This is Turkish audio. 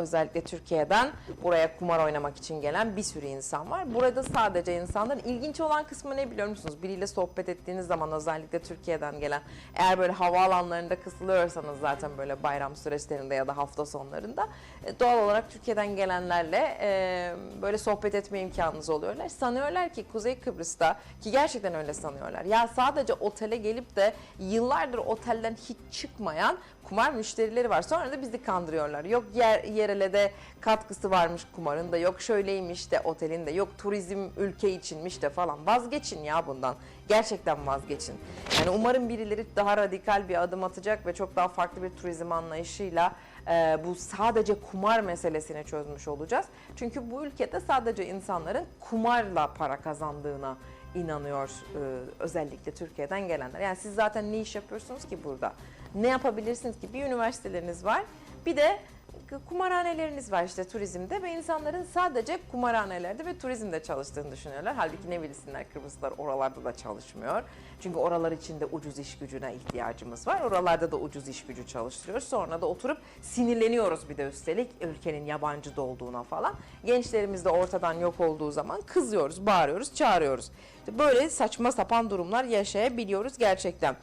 Özellikle Türkiye'den buraya kumar oynamak için gelen bir sürü insan var. Burada sadece insanların ilginç olan kısmı ne biliyor musunuz? Biriyle sohbet ettiğiniz zaman özellikle Türkiye'den gelen eğer böyle havaalanlarında kısılıyorsanız zaten böyle bayram süreçlerinde ya da hafta sonlarında e, doğal olarak Türkiye'den gelenlerle e, böyle sohbet etme imkanınız oluyorlar. Sanıyorlar ki Kuzey Kıbrıs'ta ki gerçekten öyle sanıyorlar. Ya sadece otele gelip de yıllardır otelden hiç çıkmayan kumar müşterileri var. Sonra da bizi kandırıyorlar. Yok yer, yerele de katkısı varmış kumarın da yok şöyleymiş de otelin de yok turizm ülke içinmiş de falan. Vazgeçin ya bundan. Gerçekten vazgeçin. Yani umarım birileri daha radikal bir adım atacak ve çok daha farklı bir turizm anlayışıyla e, bu sadece kumar meselesini çözmüş olacağız. Çünkü bu ülkede sadece insanların kumarla para kazandığına inanıyor e, özellikle Türkiye'den gelenler. Yani siz zaten ne iş yapıyorsunuz ki burada? Ne yapabilirsiniz ki? Bir üniversiteleriniz var. Bir de kumarhaneleriniz var işte turizmde ve insanların sadece kumarhanelerde ve turizmde çalıştığını düşünüyorlar. Halbuki ne bilsinler Kıbrıslılar oralarda da çalışmıyor. Çünkü oralar için de ucuz iş gücüne ihtiyacımız var. Oralarda da ucuz iş gücü çalıştırıyoruz. Sonra da oturup sinirleniyoruz bir de üstelik ülkenin yabancı da olduğuna falan. Gençlerimiz de ortadan yok olduğu zaman kızıyoruz, bağırıyoruz, çağırıyoruz. Böyle saçma sapan durumlar yaşayabiliyoruz gerçekten.